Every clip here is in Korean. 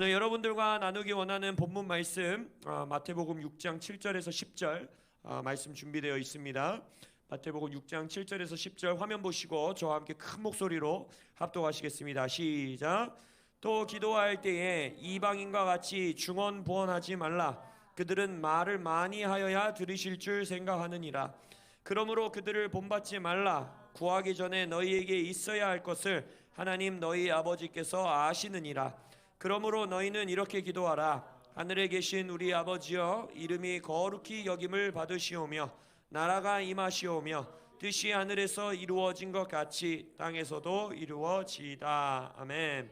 네, 여러분들과 나누기 원하는 본문 말씀 아, 마태복음 6장 7절에서 10절 아, 말씀 준비되어 있습니다. 마태복음 6장 7절에서 10절 화면 보시고 저와 함께 큰 목소리로 합독하시겠습니다. 시작. 또 기도할 때에 이방인과 같이 중언 부언하지 말라. 그들은 말을 많이 하여야 들으실 줄 생각하느니라. 그러므로 그들을 본받지 말라. 구하기 전에 너희에게 있어야 할 것을 하나님 너희 아버지께서 아시느니라. 그러므로 너희는 이렇게 기도하라. 하늘에 계신 우리 아버지여 이름이 거룩히 여김을 받으시오며 나라가 임하시오며 뜻이 하늘에서 이루어진 것 같이 땅에서도 이루어지이다. 아멘.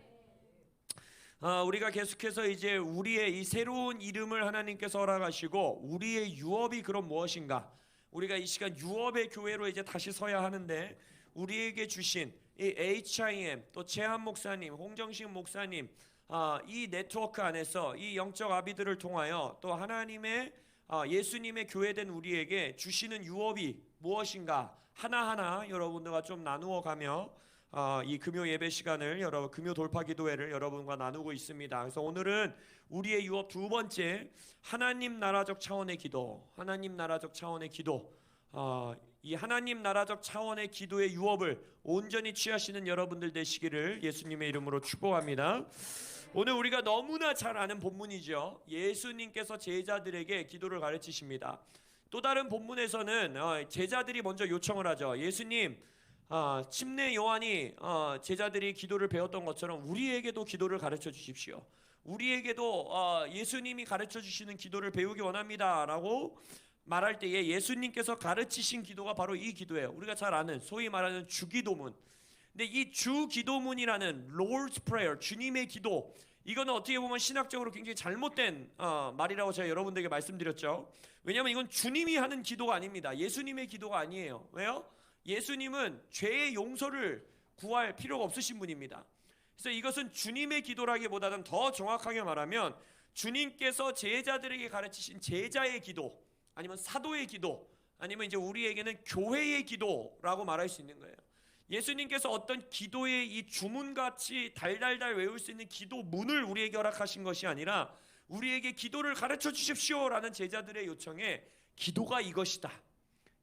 아, 우리가 계속해서 이제 우리의 이 새로운 이름을 하나님께서 허락하시고 우리의 유업이 그럼 무엇인가? 우리가 이 시간 유업의 교회로 이제 다시 서야 하는데 우리에게 주신 이 HIM 또 최한 목사님, 홍정식 목사님 아, 이 네트워크 안에서 이 영적 아비들을 통하여 또 하나님의 아, 예수님의 교회된 우리에게 주시는 유업이 무엇인가 하나하나 여러분들과 좀 나누어 가며 아, 이 금요 예배 시간을 여러분 금요 돌파 기도회를 여러분과 나누고 있습니다. 그래서 오늘은 우리의 유업 두 번째 하나님 나라적 차원의 기도, 하나님 나라적 차원의 기도. 아, 이 하나님 나라적 차원의 기도의 유업을 온전히 취하시는 여러분들 되시기를 예수님의 이름으로 축복합니다. 오늘 우리가 너무나 잘 아는 본문이죠. 예수님께서 제자들에게 기도를 가르치십니다. 또 다른 본문에서는 어, 제자들이 먼저 요청을 하죠. 예수님, 아, 침례 요한이 어, 제자들이 기도를 배웠던 것처럼 우리에게도 기도를 가르쳐 주십시오. 우리에게도 어, 예수님이 가르쳐 주시는 기도를 배우기 원합니다 라고 말할 때에 예수님께서 가르치신 기도가 바로 이 기도예요. 우리가 잘 아는 소위 말하는 주기도문. 근데 이 주 기도문이라는 Lord's Prayer, 주님의 기도, 이거는 어떻게 보면 신학적으로 굉장히 잘못된 어, 말이라고 제가 여러분들에게 말씀드렸죠. 왜냐하면 이건 주님이 하는 기도가 아닙니다. 예수님의 기도가 아니에요. 왜요? 예수님은 죄의 용서를 구할 필요가 없으신 분입니다. 그래서 이것은 주님의 기도라기보다는 더 정확하게 말하면 주님께서 제자들에게 가르치신 제자의 기도, 아니면 사도의 기도, 아니면 이제 우리에게는 교회의 기도라고 말할 수 있는 거예요. 예수님께서 어떤 기도의 이 주문같이 달달달 외울 수 있는 기도문을 우리에게 허락하신 것이 아니라 우리에게 기도를 가르쳐 주십시오라는 제자들의 요청에 기도가 이것이다.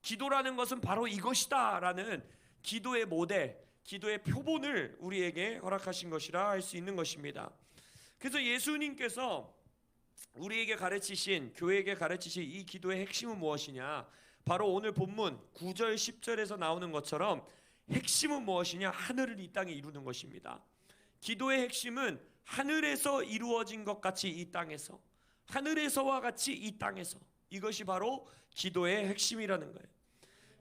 기도라는 것은 바로 이것이다라는 기도의 모델, 기도의 표본을 우리에게 허락하신 것이라 할 수 있는 것입니다. 그래서 예수님께서 우리에게 가르치신 교회에게 가르치신 이 기도의 핵심은 무엇이냐? 바로 오늘 본문 9절 10절에서 나오는 것처럼 핵심은 무엇이냐? 하늘을 이 땅에 이루는 것입니다. 기도의 핵심은 하늘에서 이루어진 것 같이 이 땅에서 하늘에서와 같이 이 땅에서 이것이 바로 기도의 핵심이라는 거예요.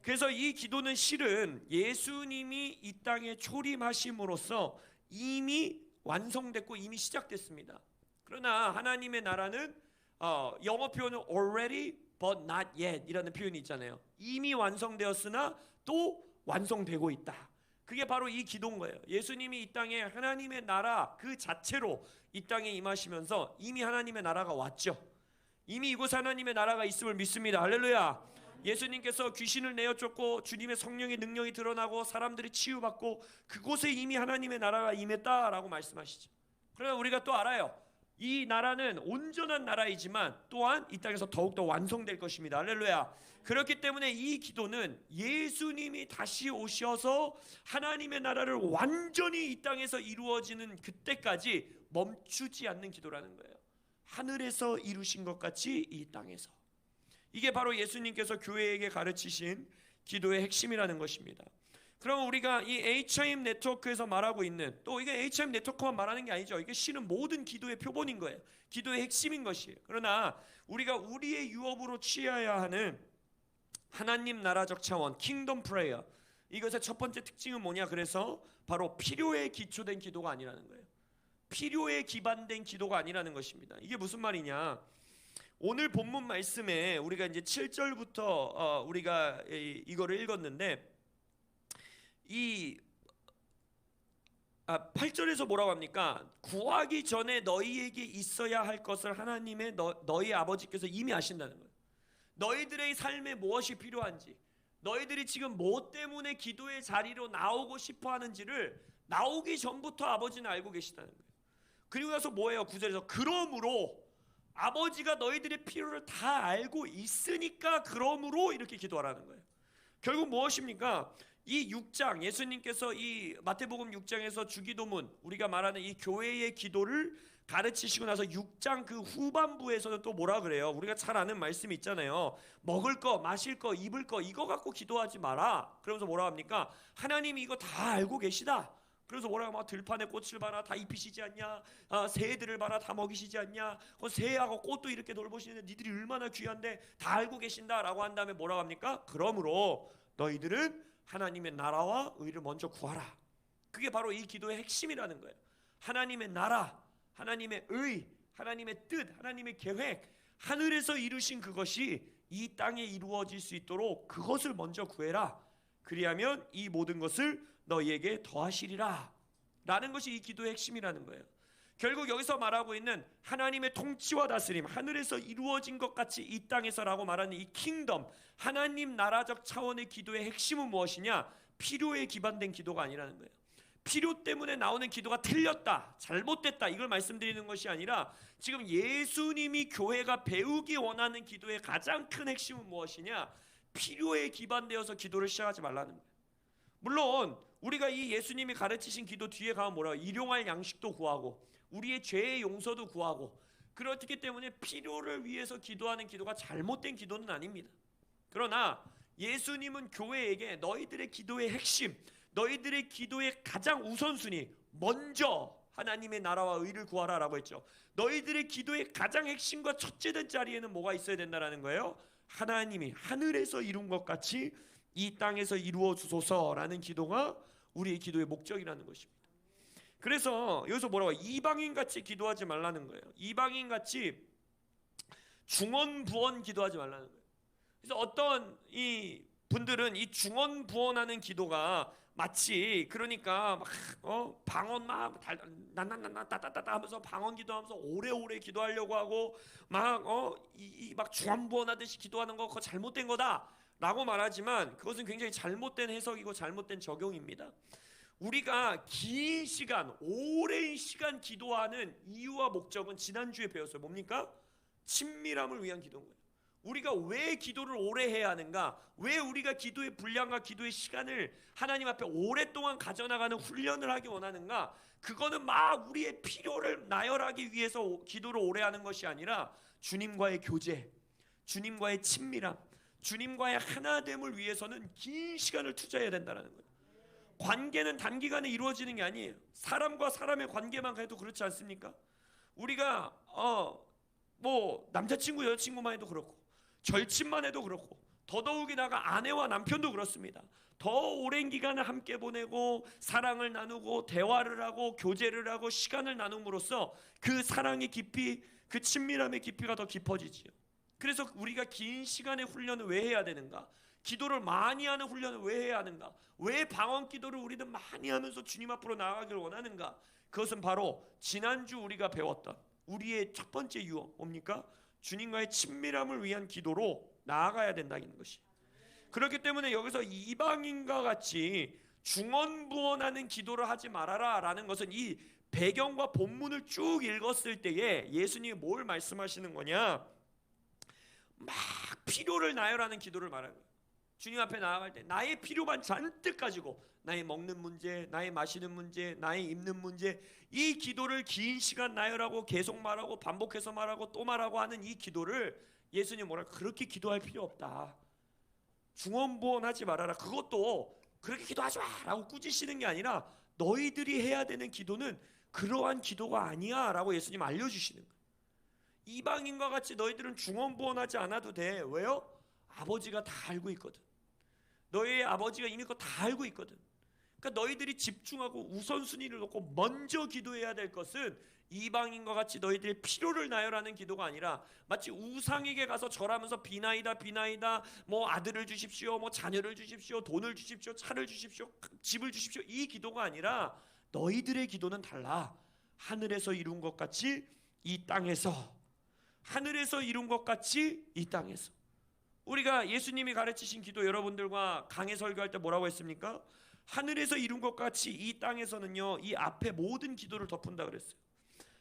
그래서 이 기도는 실은 예수님이 이 땅에 초림하심으로써 이미 완성됐고 이미 시작됐습니다. 그러나 하나님의 나라는 어, 영어 표현은 already but not yet 이라는 표현이 있잖아요. 이미 완성되었으나 또 완성되고 있다. 그게 바로 이 기도인 거예요. 예수님이 이 땅에 하나님의 나라 그 자체로 이 땅에 임하시면서 이미 하나님의 나라가 왔죠. 이미 이곳 하나님의 나라가 있음을 믿습니다. 할렐루야. 예수님께서 귀신을 내어 쫓고 주님의 성령의 능력이 드러나고 사람들이 치유받고 그곳에 이미 하나님의 나라가 임했다라고 말씀하시죠. 그러나 우리가 또 알아요. 이 나라는 온전한 나라이지만 또한 이 땅에서 더욱더 완성될 것입니다. 할렐루야. 그렇기 때문에 이 기도는 예수님이 다시 오셔서 하나님의 나라를 완전히 이 땅에서 이루어지는 그때까지 멈추지 않는 기도라는 거예요. 하늘에서 이루신 것 같이 이 땅에서. 이게 바로 예수님께서 교회에게 가르치신 기도의 핵심이라는 것입니다. 그럼 우리가 이 HIM 네트워크에서 말하고 있는 또 이게 HIM 네트워크만 말하는 게 아니죠. 이게 실은 모든 기도의 표본인 거예요. 기도의 핵심인 것이에요. 그러나 우리가 우리의 유업으로 취해야 하는 하나님 나라적 차원 킹덤 프레이어 이것의 첫 번째 특징은 뭐냐? 그래서 바로 필요에 기초된 기도가 아니라는 거예요. 필요에 기반된 기도가 아니라는 것입니다. 이게 무슨 말이냐? 오늘 본문 말씀에 우리가 이제 7절부터 어, 우리가 이, 이거를 읽었는데 이 아, 8절에서 뭐라고 합니까? 구하기 전에 너희에게 있어야 할 것을 하나님의 너, 너희 아버지께서 이미 아신다는 거예요. 너희들의 삶에 무엇이 필요한지, 너희들이 지금 뭐 때문에 기도의 자리로 나오고 싶어 하는지를 나오기 전부터 아버지는 알고 계시다는 거예요. 그리고 나서 뭐예요? 구절에서 그러므로 아버지가 너희들의 필요를 다 알고 있으니까 그러므로 이렇게 기도하라는 거예요. 결국 무엇입니까? 이 6장 예수님께서 이 마태복음 6장에서 주기도문 우리가 말하는 이 교회의 기도를 가르치시고 나서 6장 그 후반부에서는 또 뭐라 그래요? 우리가 잘 아는 말씀이 있잖아요. 먹을 거, 마실 거, 입을 거 이거 갖고 기도하지 마라. 그러면서 뭐라 합니까? 하나님이 이거 다 알고 계시다. 그래서 뭐라고 막 들판에 꽃을 봐라 다 입히시지 않냐 아, 새들을 봐라 다 먹이시지 않냐 그 새하고 꽃도 이렇게 돌보시는데 니들이 얼마나 귀한데 다 알고 계신다라고 한 다음에 뭐라고 합니까 그러므로 너희들은 하나님의 나라와 의를 먼저 구하라 그게 바로 이 기도의 핵심이라는 거예요 하나님의 나라 하나님의 의 하나님의 뜻 하나님의 계획 하늘에서 이루신 그것이 이 땅에 이루어질 수 있도록 그것을 먼저 구해라 그리하면 이 모든 것을 너희에게 더하시리라. 라는 것이 이 기도의 핵심이라는 거예요. 결국 여기서 말하고 있는 하나님의 통치와 다스림, 하늘에서 이루어진 것 같이 이 땅에서라고 말하는 이 킹덤, 하나님 나라적 차원의 기도의 핵심은 무엇이냐? 필요에 기반된 기도가 아니라는 거예요. 필요 때문에 나오는 기도가 틀렸다, 잘못됐다 이걸 말씀드리는 것이 아니라 지금 예수님이 교회가 배우기 원하는 기도의 가장 큰 핵심은 무엇이냐? 필요에 기반되어서 기도를 시작하지 말라는 거예요. 물론 우리가 이 예수님이 가르치신 기도 뒤에 가면 뭐라 일용할 양식도 구하고 우리의 죄의 용서도 구하고 그렇기 때문에 필요를 위해서 기도하는 기도가 잘못된 기도는 아닙니다. 그러나 예수님은 교회에게 너희들의 기도의 핵심, 너희들의 기도의 가장 우선순위 먼저 하나님의 나라와 의를 구하라라고 했죠. 너희들의 기도의 가장 핵심과 첫째 된 자리에는 뭐가 있어야 된다라는 거예요. 하나님이 하늘에서 이룬 것 같이 이 땅에서 이루어 주소서라는 기도가 우리의 기도의 목적이라는 것입니다. 그래서 여기서 뭐라고 이방인 같이 기도하지 말라는 거예요. 이방인 같이 중언 부언 기도하지 말라는 거예요. 그래서 어떤 이 분들은 이 중언 부언하는 기도가 마치 그러니까 막 어, 방언 막 난난난난 따따따따 하면서 방언 기도하면서 오래오래 기도하려고 하고 막어이막 중언 부언하듯이 기도하는 거 그거 잘못된 거다. 라고 말하지만 그것은 굉장히 잘못된 해석이고 잘못된 적용입니다. 우리가 긴 시간, 오랜 시간 기도하는 이유와 목적은 지난주에 배웠어요. 뭡니까? 친밀함을 위한 기도인 거예요. 우리가 왜 기도를 오래 해야 하는가? 왜 우리가 기도의 분량과 기도의 시간을 하나님 앞에 오랫동안 가져나가는 훈련을 하기 원하는가? 그거는 막 우리의 필요를 나열하기 위해서 기도를 오래 하는 것이 아니라 주님과의 교제, 주님과의 친밀함, 주님과의 하나됨을 위해서는 긴 시간을 투자해야 된다는 거예요. 관계는 단기간에 이루어지는 게 아니에요. 사람과 사람의 관계만 해도 그렇지 않습니까? 우리가 어 뭐 남자친구 여자친구만 해도 그렇고 절친만 해도 그렇고 더더욱이 나가 아내와 남편도 그렇습니다. 더 오랜 기간을 함께 보내고 사랑을 나누고 대화를 하고 교제를 하고 시간을 나눔으로써 그 사랑의 깊이 그 친밀함의 깊이가 더 깊어지지요. 그래서 우리가 긴 시간의 훈련을 왜 해야 되는가? 기도를 많이 하는 훈련을 왜 해야 하는가? 왜 방언 기도를 우리는 많이 하면서 주님 앞으로 나아가길 원하는가? 그것은 바로 지난주 우리가 배웠던 우리의 첫 번째 유언 뭡니까? 주님과의 친밀함을 위한 기도로 나아가야 된다는 것이. 그렇기 때문에 여기서 이방인과 같이 중언부언하는 기도를 하지 말아라라는 것은 이 배경과 본문을 쭉 읽었을 때에 예수님이 뭘 말씀하시는 거냐? 막 필요를 나열하는 기도를 말하는 거예요. 주님 앞에 나아갈 때 나의 필요만 잔뜩 가지고 나의 먹는 문제, 나의 마시는 문제, 나의 입는 문제 이 기도를 긴 시간 나열하고 계속 말하고 반복해서 말하고 또 말하고 하는 이 기도를 예수님 뭐라 그렇게 기도할 필요 없다. 중언부언하지 말아라. 그것도 그렇게 기도하지 마라고 꾸짖으시는 게 아니라 너희들이 해야 되는 기도는 그러한 기도가 아니야라고 예수님 알려주시는 거예요. 이방인과 같이 너희들은 중언부언하지 않아도 돼. 왜요? 아버지가 다 알고 있거든. 너희의 아버지가 이미 그거 다 알고 있거든. 그러니까 너희들이 집중하고 우선순위를 놓고 먼저 기도해야 될 것은 이방인과 같이 너희들의 필요를 나열하는 기도가 아니라 마치 우상에게 가서 절하면서 비나이다 비나이다 뭐 아들을 주십시오 뭐 자녀를 주십시오 돈을 주십시오 차를 주십시오 집을 주십시오 이 기도가 아니라 너희들의 기도는 달라 하늘에서 이룬 것 같이 이 땅에서 하늘에서 이룬 것 같이 이 땅에서 우리가 예수님이 가르치신 기도 여러분들과 강해 설교할 때 뭐라고 했습니까? 하늘에서 이룬 것 같이 이 땅에서는요 이 앞에 모든 기도를 덮은다 그랬어요.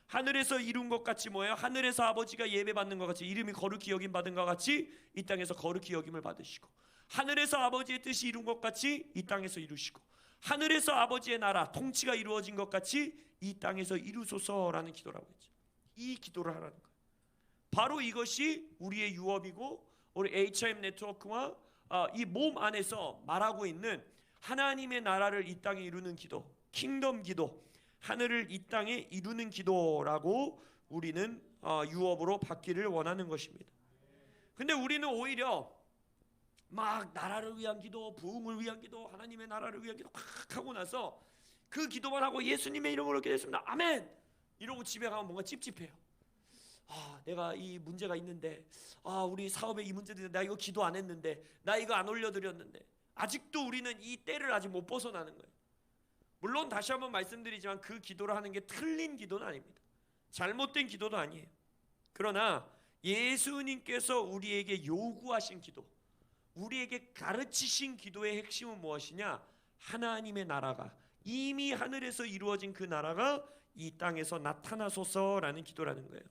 하늘에서 이룬 것 같이 뭐예요? 하늘에서 아버지가 예배 받는 것 같이 이름이 거룩히 여김 받은 것 같이 이 땅에서 거룩히 여김을 받으시고 하늘에서 아버지의 뜻이 이룬 것 같이 이 땅에서 이루시고 하늘에서 아버지의 나라 통치가 이루어진 것 같이 이 땅에서 이루소서라는 기도라고 했죠. 이 기도를 하라는 거예요. 바로 이것이 우리의 유업이고 우리 HM 네트워크와 아, 이몸 안에서 말하고 있는 하나님의 나라를 이 땅에 이루는 기도, 킹덤 기도, 하늘을 이 땅에 이루는 기도라고 우리는 어, 유업으로 받기를 원하는 것입니다. 근데 우리는 오히려 막 나라를 위한 기도, 부흥을 위한 기도, 하나님의 나라를 위한 기도 팍 하고 나서 그 기도만 하고 예수님의 이름으로 기도했습니다. 아멘. 이러고 집에 가면 뭔가 찝찝해요. 아, 내가 이 문제가 있는데, 아, 우리 사업에 이 있는데, 나 이거 기도 안 했는데, 나 이거 안 올려드렸는데, 아직도 우리는 이 때를 아직 못 벗어나는 거예요. 물론 다시 한번 말씀드리지만 그 기도를 하는 게 틀린 기도는 아닙니다. 잘못된 기도도 아니에요. 그러나 예수님께서 우리에게 요구하신 기도, 우리에게 가르치신 기도의 핵심은 무엇이냐? 하나님의 나라가 이미 하늘에서 이루어진 그 나라가 이 땅에서 나타나소서라는 기도라는 거예요.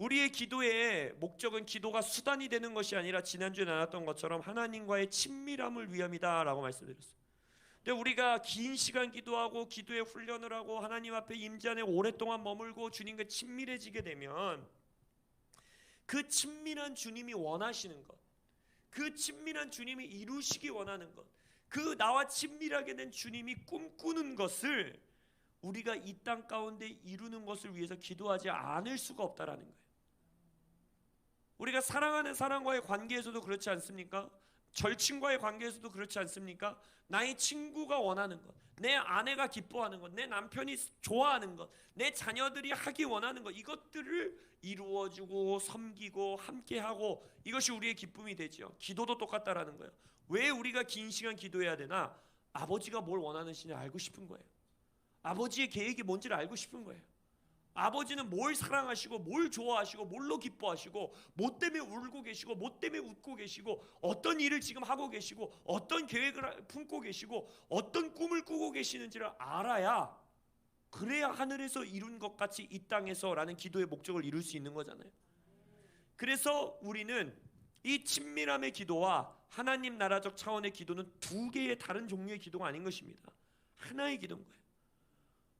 우리의 기도의 목적은 기도가 수단이 되는 것이 아니라 지난주에 나눴던 것처럼 하나님과의 친밀함을 위함이다라고 말씀드렸어요. 근데 우리가 긴 시간 기도하고 기도의 훈련을 하고 하나님 앞에 임재 안에 오랫동안 머물고 주님과 친밀해지게 되면 그 친밀한 주님이 원하시는 것, 그 친밀한 주님이 이루시기 원하는 것, 그 나와 친밀하게 된 주님이 꿈꾸는 것을 우리가 이 땅 가운데 이루는 것을 위해서 기도하지 않을 수가 없다라는 거예요. 우리가 사랑하는 사람과의 관계에서도 그렇지 않습니까? 절친과의 관계에서도 그렇지 않습니까? 나의 친구가 원하는 것, 내 아내가 기뻐하는 것, 내 남편이 좋아하는 것, 내 자녀들이 하기 원하는 것 이것들을 이루어주고 섬기고 함께하고 이것이 우리의 기쁨이 되지요. 기도도 똑같다라는 거예요. 왜 우리가 긴 시간 기도해야 되나? 아버지가 뭘 원하는지 알고 싶은 거예요. 아버지의 계획이 뭔지를 알고 싶은 거예요. 아버지는 뭘 사랑하시고 뭘 좋아하시고 뭘로 기뻐하시고 뭐 때문에 울고 계시고 뭐 때문에 웃고 계시고 어떤 일을 지금 하고 계시고 어떤 계획을 품고 계시고 어떤 꿈을 꾸고 계시는지를 알아야 그래야 하늘에서 이룬 것 같이 이 땅에서라는 기도의 목적을 이룰 수 있는 거잖아요. 그래서 우리는 이 친밀함의 기도와 하나님 나라적 차원의 기도는 두 개의 다른 종류의 기도가 아닌 것입니다. 하나의 기도인 거예요.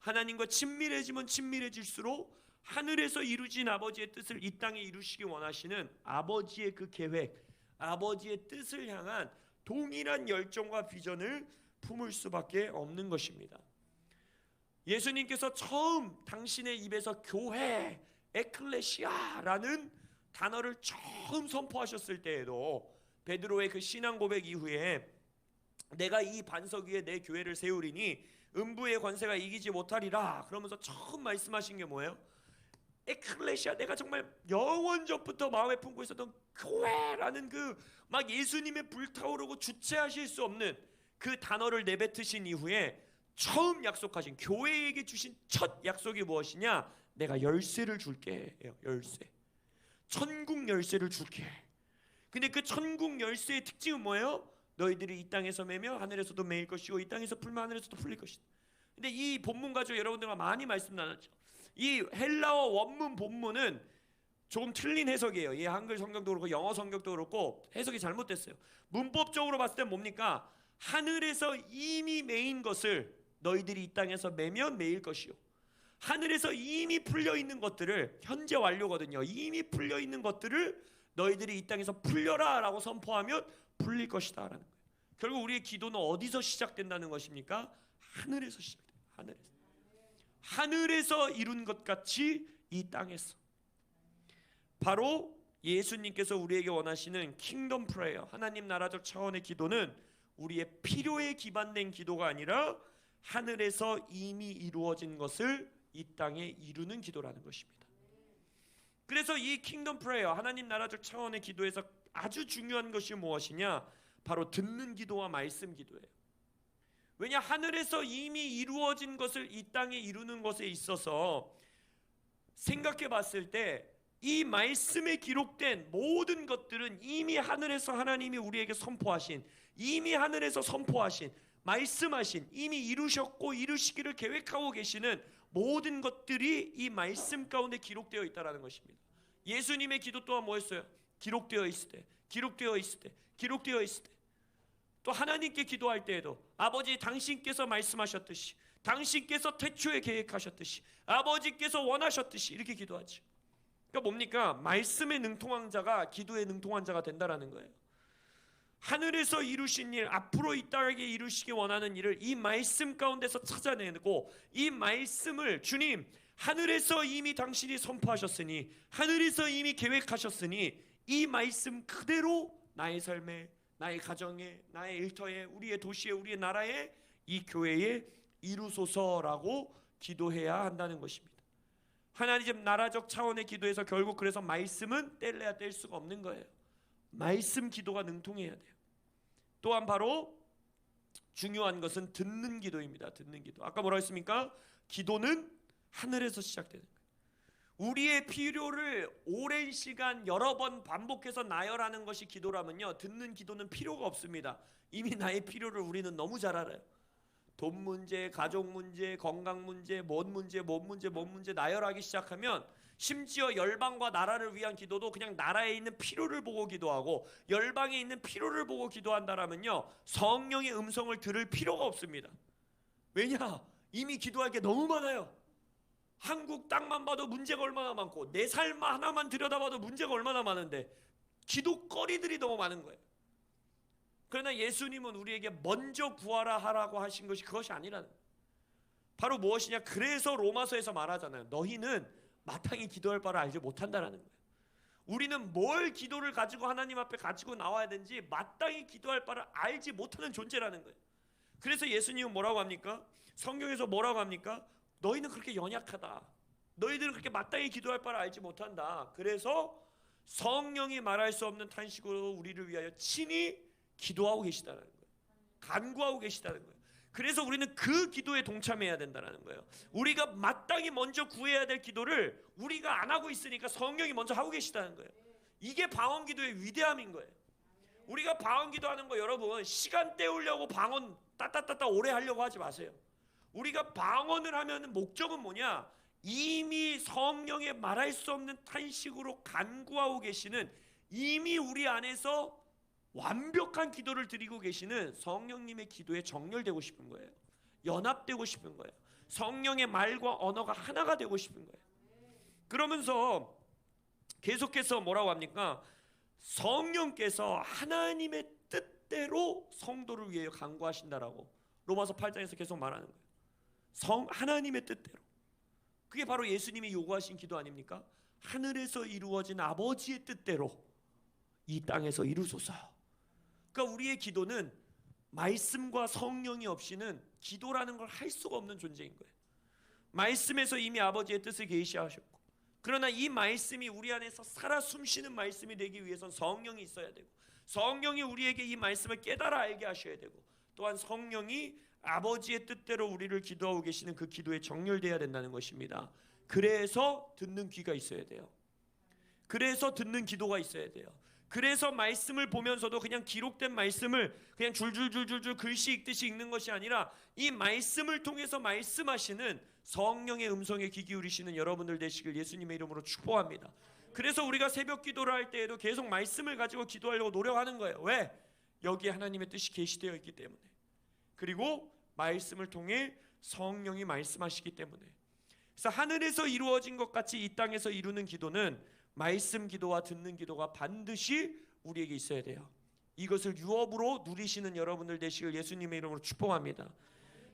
하나님과 친밀해지면 친밀해질수록 하늘에서 이루진 아버지의 뜻을 이 땅에 이루시기 원하시는 아버지의 그 계획, 아버지의 뜻을 향한 동일한 열정과 비전을 품을 수밖에 없는 것입니다. 예수님께서 처음 당신의 입에서 교회, 에클레시아라는 단어를 처음 선포하셨을 때에도 베드로의 그 신앙 고백 이후에 내가 이 반석 위에 내 교회를 세우리니 음부의 권세가 이기지 못하리라 그러면서 처음 말씀하신 게 뭐예요? 에클레시아 내가 정말 영원 전부터 마음에 품고 있었던 교회라는 그 막 예수님의 불타오르고 주체하실 수 없는 그 단어를 내뱉으신 이후에 처음 약속하신 교회에게 주신 첫 약속이 무엇이냐? 내가 열쇠를 줄게. 열쇠. 천국 열쇠를 줄게. 근데 그 천국 열쇠의 특징은 뭐예요? 너희들이 이 땅에서 매며 하늘에서도 매일 것이고 이 땅에서 풀면 하늘에서도 풀릴 것이다. 근데 이 본문 가지고 여러분들과 많이 말씀 나눴죠. 이 헬라어 원문 본문은 조금 틀린 해석이에요. 이 한글 성경도 그렇고 영어 성경도 그렇고 해석이 잘못됐어요. 문법적으로 봤을 때 뭡니까? 하늘에서 이미 매인 것을 너희들이 이 땅에서 매면 매일 것이요. 하늘에서 이미 풀려 있는 것들을 현재 완료거든요. 이미 풀려 있는 것들을 너희들이 이 땅에서 풀려라라고 선포하면 풀릴 것이다라는 거예요. 결국 우리의 기도는 어디서 시작된다는 것입니까? 하늘에서 시작돼요. 하늘에서. 하늘에서 이룬 것 같이 이 땅에서. 바로 예수님께서 우리에게 원하시는 킹덤 프레이어, 하나님 나라적 차원의 기도는 우리의 필요에 기반된 기도가 아니라 하늘에서 이미 이루어진 것을 이 땅에 이루는 기도라는 것입니다. 그래서 이 킹덤 프레이어, 하나님 나라적 차원의 기도에서 아주 중요한 것이 무엇이냐? 바로 듣는 기도와 말씀 기도예요. 왜냐 하늘에서 이미 이루어진 것을 이 땅에 이루는 것에 있어서 생각해 봤을 때 이 말씀에 기록된 모든 것들은 이미 하늘에서 하나님이 우리에게 선포하신 이미 하늘에서 선포하신 말씀하신 이미 이루셨고 이루시기를 계획하고 계시는 모든 것들이 이 말씀 가운데 기록되어 있다라는 것입니다. 예수님의 기도 또한 뭐였어요? 기록되어 있을 때, 기록되어 있을 때, 기록되어 있을 때. 또 하나님께 기도할 때에도 아버지 당신께서 말씀하셨듯이 당신께서 태초에 계획하셨듯이 아버지께서 원하셨듯이 이렇게 기도하지. 그러니까 뭡니까? 말씀에 능통한 자가 기도에 능통한 자가 된다라는 거예요. 하늘에서 이루신 일, 앞으로 이 땅에 이루시기 원하는 일을 이 말씀 가운데서 찾아내고 이 말씀을 주님 하늘에서 이미 당신이 선포하셨으니 하늘에서 이미 계획하셨으니 이 말씀 그대로 나의 삶에 나의 가정에 나의 일터에 우리의 도시에 우리의 나라에 이 교회에 이루소서라고 기도해야 한다는 것입니다. 하나님 나라적 차원의 기도에서 결국 그래서 말씀은 뗄래야 뗄 수가 없는 거예요. 말씀 기도가 능통해야 돼요. 또한 바로 중요한 것은 듣는 기도입니다. 듣는 기도. 아까 뭐라 했습니까? 기도는 하늘에서 시작되는 거예요. 우리의 필요를 오랜 시간 여러 번 반복해서 나열하는 것이 기도라면요. 듣는 기도는 필요가 없습니다. 이미 나의 필요를 우리는 너무 잘 알아요. 돈 문제, 가족 문제, 건강 문제, 뭔 문제, 뭔 문제, 뭔 문제 나열하기 시작하면 심지어 열방과 나라를 위한 기도도 그냥 나라에 있는 필요를 보고 기도하고 열방에 있는 필요를 보고 기도한다라면요. 성령의 음성을 들을 필요가 없습니다. 왜냐? 이미 기도할 게 너무 많아요. 한국 땅만 봐도 문제가 얼마나 많고 내 삶 하나만 들여다봐도 문제가 얼마나 많은데 기도거리들이 너무 많은 거예요. 그러나 예수님은 우리에게 먼저 구하라 하라고 하신 것이 그것이 아니라는. 바로 무엇이냐? 그래서 로마서에서 말하잖아요. 너희는 마땅히 기도할 바를 알지 못한다라는 거예요. 우리는 뭘 기도를 가지고 하나님 앞에 가지고 나와야 되는지 마땅히 기도할 바를 알지 못하는 존재라는 거예요. 그래서 예수님은 뭐라고 합니까? 성경에서 뭐라고 합니까? 너희는 그렇게 연약하다. 너희들은 그렇게 마땅히 기도할 바를 알지 못한다. 그래서 성령이 말할 수 없는 탄식으로 우리를 위하여 친히 기도하고 계시다는 거예요. 간구하고 계시다는 거예요. 그래서 우리는 그 기도에 동참해야 된다는 거예요. 우리가 마땅히 먼저 구해야 될 기도를 우리가 안 하고 있으니까 성령이 먼저 하고 계시다는 거예요. 이게 방언 기도의 위대함인 거예요. 우리가 방언 기도하는 거 여러분 시간 때우려고 방언 따따따따 오래 하려고 하지 마세요. 우리가 방언을 하면 목적은 뭐냐? 이미 성령의 말할 수 없는 탄식으로 간구하고 계시는 이미 우리 안에서 완벽한 기도를 드리고 계시는 성령님의 기도에 정렬되고 싶은 거예요. 연합되고 싶은 거예요. 성령의 말과 언어가 하나가 되고 싶은 거예요. 그러면서 계속해서 뭐라고 합니까? 성령께서 하나님의 뜻대로 성도를 위해 간구하신다라고 로마서 8장에서 계속 말하는 거예요. 성 하나님의 뜻대로. 그게 바로 예수님이 요구하신 기도 아닙니까? 하늘에서 이루어진 아버지의 뜻대로 이 땅에서 이루소서. 그러니까 우리의 기도는 말씀과 성령이 없이는 기도라는 걸 할 수가 없는 존재인 거예요. 말씀에서 이미 아버지의 뜻을 계시하셨고 그러나 이 말씀이 우리 안에서 살아 숨쉬는 말씀이 되기 위해선 성령이 있어야 되고 성령이 우리에게 이 말씀을 깨달아 알게 하셔야 되고 또한 성령이 아버지의 뜻대로 우리를 기도하고 계시는 그 기도에 정렬돼야 된다는 것입니다. 그래서 듣는 귀가 있어야 돼요. 그래서 듣는 기도가 있어야 돼요. 그래서 말씀을 보면서도 그냥 기록된 말씀을 그냥 줄줄줄줄줄 글씨 읽듯이 읽는 것이 아니라 이 말씀을 통해서 말씀하시는 성령의 음성에 귀 기울이시는 여러분들 되시길 예수님의 이름으로 축복합니다. 그래서 우리가 새벽 기도를 할 때에도 계속 말씀을 가지고 기도하려고 노력하는 거예요. 왜? 여기에 하나님의 뜻이 계시되어 있기 때문에. 그리고 말씀을 통해 성령이 말씀하시기 때문에. 그래서 하늘에서 이루어진 것 같이 이 땅에서 이루는 기도는 말씀 기도와 듣는 기도가 반드시 우리에게 있어야 돼요. 이것을 유업으로 누리시는 여러분들 되시길 예수님의 이름으로 축복합니다.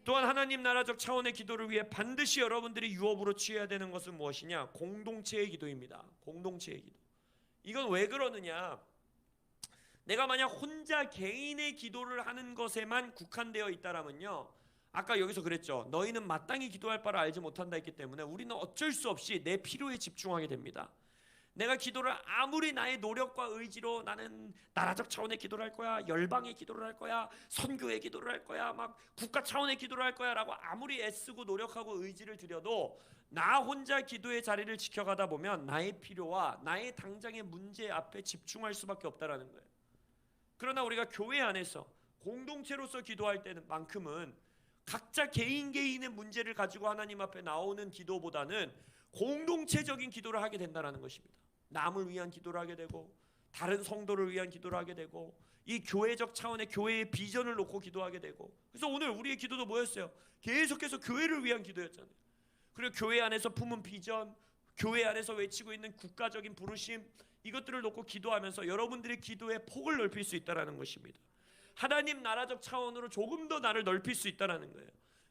또한 하나님 나라적 차원의 기도를 위해 반드시 여러분들이 유업으로 취해야 되는 것은 무엇이냐? 공동체의 기도입니다. 공동체의 기도. 이건 왜 그러느냐? 내가 만약 혼자 개인의 기도를 하는 것에만 국한되어 있다라면요. 아까 여기서 그랬죠. 너희는 마땅히 기도할 바를 알지 못한다 했기 때문에 우리는 어쩔 수 없이 내 필요에 집중하게 됩니다. 내가 기도를 아무리 나의 노력과 의지로 나는 나라적 차원의 기도를 할 거야, 열방의 기도를 할 거야, 선교의 기도를 할 거야, 막 국가 차원의 기도를 할 거야라고 아무리 애쓰고 노력하고 의지를 들여도 나 혼자 기도의 자리를 지켜가다 보면 나의 필요와 나의 당장의 문제 앞에 집중할 수밖에 없다라는 거예요. 그러나 우리가 교회 안에서 공동체로서 기도할 때는 만큼은 각자 개인 개인의 문제를 가지고 하나님 앞에 나오는 기도보다는 공동체적인 기도를 하게 된다는 것입니다. 남을 위한 기도를 하게 되고 다른 성도를 위한 기도를 하게 되고 이 교회적 차원의 교회의 비전을 놓고 기도하게 되고 그래서 오늘 우리의 기도도 뭐였어요? 계속해서 교회를 위한 기도였잖아요. 그리고 교회 안에서 품은 비전, 교회 안에서 외치고 있는 국가적인 부르심 이것들을 놓고 기도하면서 여러분들의 기도의 폭을 넓힐 수 있다라는 것입니다. 하나님 나라적 차원으로 조금 더 나를 넓힐 수 있다라는 거예요.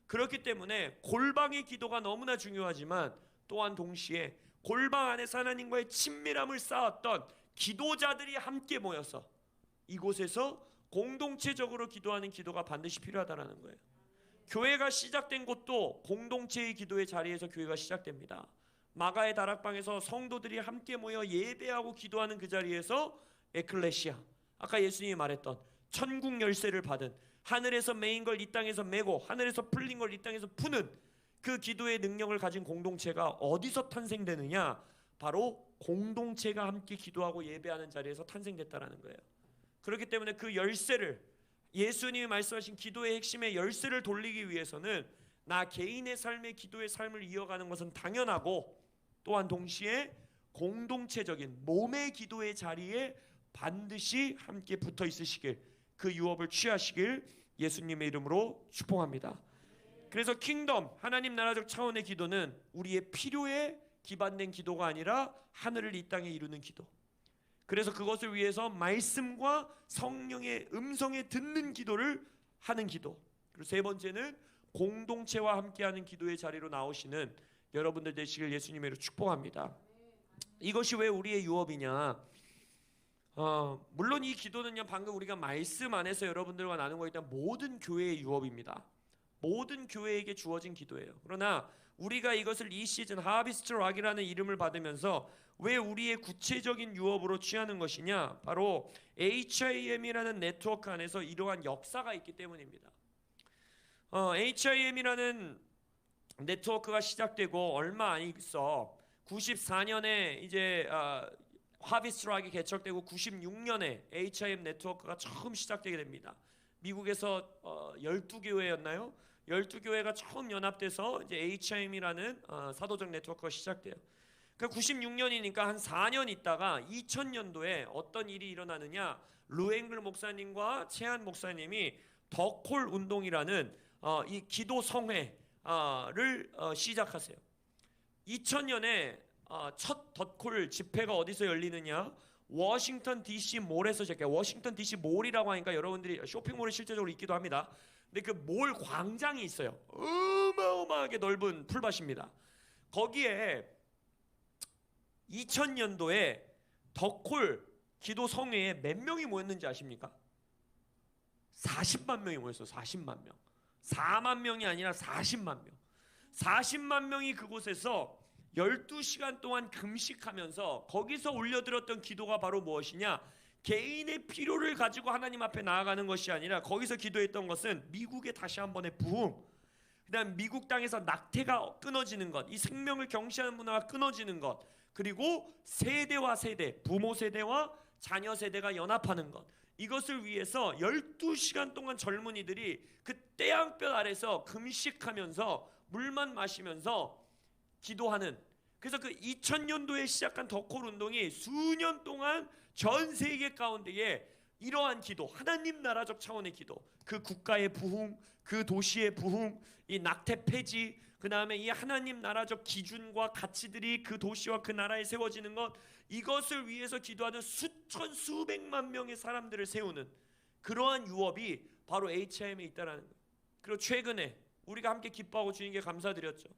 그렇기 때문에 골방의 기도가 너무나 중요하지만 또한 동시에 골방 안에서 하나님과의 친밀함을 쌓았던 기도자들이 함께 모여서 이곳에서 공동체적으로 기도하는 기도가 반드시 필요하다라는 거예요. 교회가 시작된 곳도 공동체의 기도의 자리에서 교회가 시작됩니다. 마가의 다락방에서 성도들이 함께 모여 예배하고 기도하는 그 자리에서 에클레시아 아까 예수님이 말했던 천국 열쇠를 받은 하늘에서 메인 걸 이 땅에서 메고 하늘에서 풀린 걸 이 땅에서 푸는 그 기도의 능력을 가진 공동체가 어디서 탄생되느냐? 바로 공동체가 함께 기도하고 예배하는 자리에서 탄생됐다라는 거예요. 그렇기 때문에 그 열쇠를 예수님이 말씀하신 기도의 핵심의 열쇠를 돌리기 위해서는 나 개인의 삶의 기도의 삶을 이어가는 것은 당연하고 또한 동시에 공동체적인 몸의 기도의 자리에 반드시 함께 붙어 있으시길 그 유업을 취하시길 예수님의 이름으로 축복합니다. 그래서 킹덤 하나님 나라적 차원의 기도는 우리의 필요에 기반된 기도가 아니라 하늘을 이 땅에 이루는 기도. 그래서 그것을 위해서 말씀과 성령의 음성에 듣는 기도를 하는 기도. 그리고 세 번째는 공동체와 함께하는 기도의 자리로 나오시는 여러분들 되시길 예수님으로 축복합니다. 이것이 왜 우리의 유업이냐? 어, 물론 이 기도는요 방금 우리가 말씀 안에서 여러분들과 나눈 거 일단 모든 교회의 유업입니다. 모든 교회에게 주어진 기도예요. 그러나 우리가 이것을 이 시즌 하비스트 락이라는 이름을 받으면서 왜 우리의 구체적인 유업으로 취하는 것이냐? 바로 HIM이라는 네트워크 안에서 이러한 역사가 있기 때문입니다. 어, HIM이라는 네트워크가 시작되고 얼마 안 있어 94년에 이제 어, 하비스트락이 개척되고 96년에 HIM 네트워크가 처음 시작되게 됩니다. 미국에서 어, 12교회였나요? 12교회가 처음 연합돼서 이제 HIM이라는 어, 사도적 네트워크가 시작돼요. 그 96년이니까 한 4년 있다가 2000년도에 어떤 일이 일어나느냐? 루앵글 목사님과 채한 목사님이 더콜 운동이라는 어, 이 기도 성회 를 어, 시작하세요. 2000년에 어, 첫 덧콜 집회가 어디서 열리느냐? 워싱턴 DC 몰에서 시작해요. 워싱턴 DC 몰이라고 하니까 여러분들이 쇼핑몰에 실제적으로 있기도 합니다. 근데 그 몰 광장이 있어요. 어마어마하게 넓은 풀밭입니다. 거기에 2000년도에 덧콜 기도 성회에 몇 명이 모였는지 아십니까? 40만 명이 모였어요. 40만 명. 4만 명이 아니라 40만 명. 40만 명이 그곳에서 12시간 동안 금식하면서 거기서 올려들었던 기도가 바로 무엇이냐? 개인의 필요를 가지고 하나님 앞에 나아가는 것이 아니라 거기서 기도했던 것은 미국의 다시 한 번의 부흥, 그다음 미국 땅에서 낙태가 끊어지는 것, 이 생명을 경시하는 문화가 끊어지는 것, 그리고 세대와 세대, 부모 세대와 자녀 세대가 연합하는 것. 이것을 위해서 12시간 동안 젊은이들이 그 태양볕 아래서 금식하면서 물만 마시면서 기도하는 그래서 그 2000년도에 시작한 더콜 운동이 수년 동안 전 세계 가운데에 이러한 기도, 하나님 나라적 차원의 기도, 그 국가의 부흥, 그 도시의 부흥, 이 낙태 폐지, 그 다음에 이 하나님 나라적 기준과 가치들이 그 도시와 그 나라에 세워지는 것, 이것을 위해서 기도하는 수천 수백만 명의 사람들을 세우는 그러한 유업이 바로 HIM에 있다라는 거예요. 그리고 최근에 우리가 함께 기뻐하고 주님께 감사드렸죠.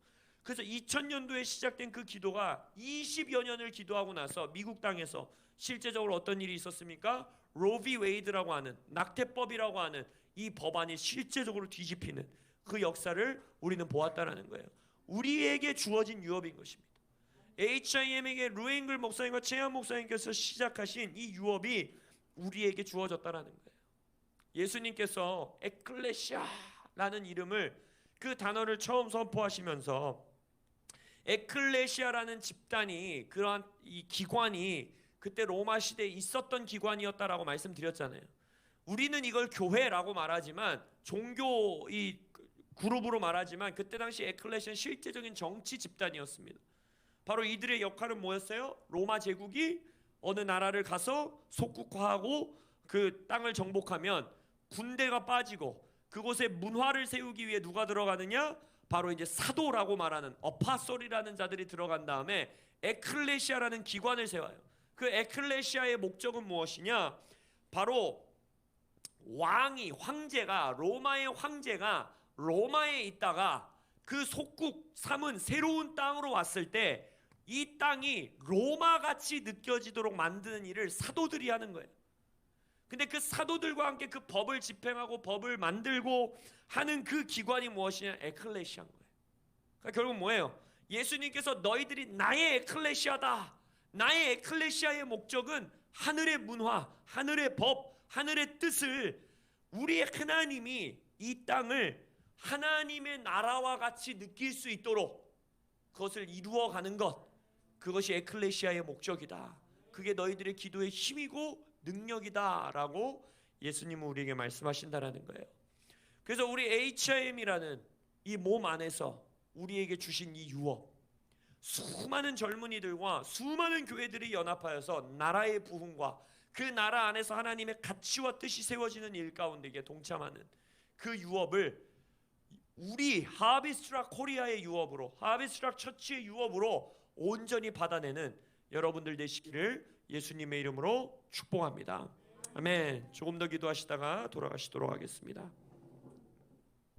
그래서 2000년도에 시작된 그 기도가 20여 년을 기도하고 나서 미국 땅에서 실제적으로 어떤 일이 있었습니까? 로비 웨이드라고 하는 낙태법이라고 하는 이 법안이 실제적으로 뒤집히는 그 역사를 우리는 보았다라는 거예요. 우리에게 주어진 유업인 것입니다. HIM에게 루앵글 목사님과 최한 목사님께서 시작하신 이 유업이 우리에게 주어졌다라는 거예요. 예수님께서 에클레시아라는 이름을 그 단어를 처음 선포하시면서 에클레시아라는 집단이 그러한 이 기관이 그때 로마 시대에 있었던 기관이었다라고 말씀드렸잖아요. 우리는 이걸 교회라고 말하지만 종교 이 그룹으로 말하지만 그때 당시 에클레시아는 실제적인 정치 집단이었습니다. 바로 이들의 역할은 뭐였어요? 로마 제국이 어느 나라를 가서 속국화하고 그 땅을 정복하면 군대가 빠지고 그곳에 문화를 세우기 위해 누가 들어가느냐? 바로 이제 사도라고 말하는 어파솔이라는 자들이 들어간 다음에 에클레시아라는 기관을 세워요. 그 에클레시아의 목적은 무엇이냐? 바로 왕이 황제가 로마의 황제가 로마에 있다가 그 속국 삼은 새로운 땅으로 왔을 때 이 땅이 로마 같이 느껴지도록 만드는 일을 사도들이 하는 거예요. 근데 그 사도들과 함께 그 법을 집행하고 법을 만들고 하는 그 기관이 무엇이냐? 에클레시아인 거예요. 그러니까 결국 뭐예요? 예수님께서 너희들이 나의 에클레시아다. 나의 에클레시아의 목적은 하늘의 문화, 하늘의 법, 하늘의 뜻을 우리의 하나님이 이 땅을 하나님의 나라와 같이 느낄 수 있도록 그것을 이루어 가는 것. 그것이 에클레시아의 목적이다. 그게 너희들의 기도의 힘이고 능력이다라고 예수님은 우리에게 말씀하신다라는 거예요. 그래서 우리 HIM이라는 이 몸 안에서 우리에게 주신 이 유업 수많은 젊은이들과 수많은 교회들이 연합하여서 나라의 부흥과 그 나라 안에서 하나님의 가치와 뜻이 세워지는 일 가운데 이게 동참하는 그 유업을 우리 하비스트락 코리아의 유업으로 하비스트락 처치의 유업으로 온전히 받아내는 여러분들 되시기를 예수님의 이름으로 축복합니다. 아멘. 조금 더 기도하시다가 돌아가시도록 하겠습니다.